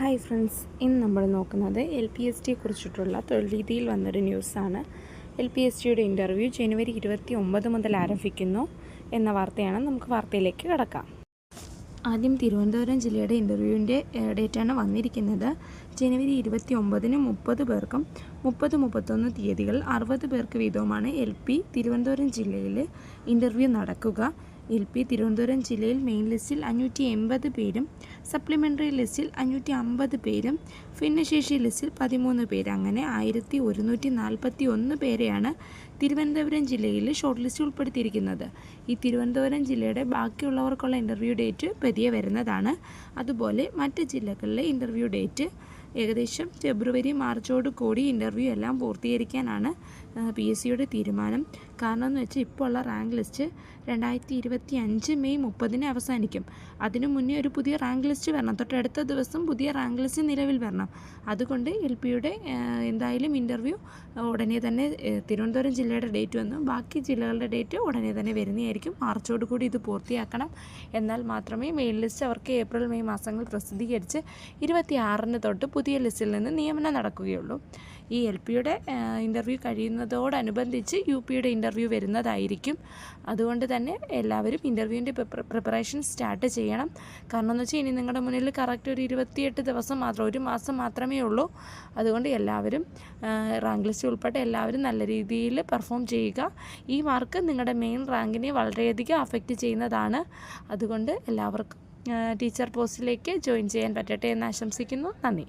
Hi friends ഇന്ന് നമ്മൾ നോക്കുന്നത് എൽ പി എസ് ടിയെ കുറിച്ചിട്ടുള്ള തൊഴിൽ രീതിയിൽ വന്നൊരു ന്യൂസാണ്. എൽ പി എസ് ടിയുടെ ഇന്റർവ്യൂ ജനുവരി ഇരുപത്തി ഒമ്പത് മുതൽ ആരംഭിക്കുന്നു എന്ന വാർത്തയാണ് നമുക്ക് വാർത്തയിലേക്ക് കിടക്കാം. ആദ്യം തിരുവനന്തപുരം ജില്ലയുടെ ഇന്റർവ്യൂവിന്റെ ഡേറ്റാണ് വന്നിരിക്കുന്നത്. ജനുവരി ഇരുപത്തി ഒമ്പതിന് മുപ്പത് പേർക്കും മുപ്പത് മുപ്പത്തൊന്ന് തീയതികൾ അറുപത് പേർക്ക് വീതവുമാണ് എൽ പി തിരുവനന്തപുരം ജില്ലയിൽ ഇന്റർവ്യൂ നടക്കുക. എൽ പി തിരുവനന്തപുരം ജില്ലയിൽ മെയിൻ ലിസ്റ്റിൽ അഞ്ഞൂറ്റി എൺപത് പേരും സപ്ലിമെന്ററി ലിസ്റ്റിൽ അഞ്ഞൂറ്റി അമ്പത് പേരും ഭിന്നശേഷി ലിസ്റ്റിൽ പതിമൂന്ന് പേര്. അങ്ങനെ ആയിരത്തി ഒരുന്നൂറ്റി നാൽപ്പത്തി ഒന്ന് പേരെയാണ് തിരുവനന്തപുരം ജില്ലയിൽ ഷോർട്ട് ലിസ്റ്റ് ഉൾപ്പെടുത്തിയിരിക്കുന്നത്. ഈ തിരുവനന്തപുരം ജില്ലയുടെ ബാക്കിയുള്ളവർക്കുള്ള ഇന്റർവ്യൂ ഡേറ്റ് പതിയെ വരുന്നതാണ്. അതുപോലെ മറ്റ് ജില്ലകളിലെ ഇന്റർവ്യൂ ഡേറ്റ് ഏകദേശം ഫെബ്രുവരി മാർച്ചോട് കൂടി ഇന്റർവ്യൂ എല്ലാം പൂർത്തീകരിക്കാനാണ് പി എസ് സിയുടെ തീരുമാനം. കാരണം എന്ന് വെച്ചാൽ ഇപ്പോൾ ഉള്ള റാങ്ക് ലിസ്റ്റ് രണ്ടായിരത്തി ഇരുപത്തി അഞ്ച് മെയ് മുപ്പതിന് അവസാനിക്കും. അതിനു മുന്നേ ഒരു പുതിയ റാങ്ക് ലിസ്റ്റ് വരണം. തൊട്ടടുത്ത ദിവസം പുതിയ റാങ്ക് ലിസ്റ്റ് നിലവിൽ വരണം. അതുകൊണ്ട് എൽ പിയുടെ എന്തായാലും ഇന്റർവ്യൂ ഉടനെ തന്നെ തിരുവനന്തപുരം ജില്ലയുടെ ഡേറ്റ് വന്നു. ബാക്കി ജില്ലകളുടെ ഡേറ്റ് ഉടനെ തന്നെ വരുന്നതായിരിക്കും. മാർച്ചോട് കൂടി ഇത് പൂർത്തിയാക്കണം. എന്നാൽ മാത്രമേ മെയിൻ ലിസ്റ്റ് അവർക്ക് ഏപ്രിൽ മെയ് മാസങ്ങൾ പ്രസിദ്ധീകരിച്ച് ഇരുപത്തി ആറിന് തൊട്ട് പുതിയ ലിസ്റ്റിൽ നിന്ന് നിയമനം നടക്കുകയുള്ളൂ. ഈ എൽ പിയുടെ ഇന്റർവ്യൂ കഴിയുന്നതോടനുബന്ധിച്ച് യു പിയുടെ ഇന്റർവ്യൂ വരുന്നതായിരിക്കും. അതുകൊണ്ട് തന്നെ എല്ലാവരും ഇന്റർവ്യൂവിന്റെ പ്രിപ്പറേഷൻ സ്റ്റാർട്ട് ചെയ്യണം. കാരണം എന്ന് വെച്ചാൽ ഇനി നിങ്ങളുടെ മുന്നിൽ കറക്റ്റ് ഒരു ഇരുപത്തിയെട്ട് ദിവസം മാത്രം ഒരു മാസം മാത്രമേ ഉള്ളൂ. അതുകൊണ്ട് എല്ലാവരും റാങ്ക് ലിസ്റ്റ് ഉൾപ്പെടെ എല്ലാവരും നല്ല രീതിയിൽ പെർഫോം ചെയ്യുക. ഈ മാർക്ക് നിങ്ങളുടെ മെയിൻ റാങ്കിനെ വളരെയധികം അഫക്റ്റ് ചെയ്യുന്നതാണ്. അതുകൊണ്ട് എല്ലാവർക്കും ടീച്ചർ പോസ്റ്റിലേക്ക് ജോയിൻ ചെയ്യാൻ പറ്റട്ടെ എന്ന് ആശംസിക്കുന്നു. നന്ദി.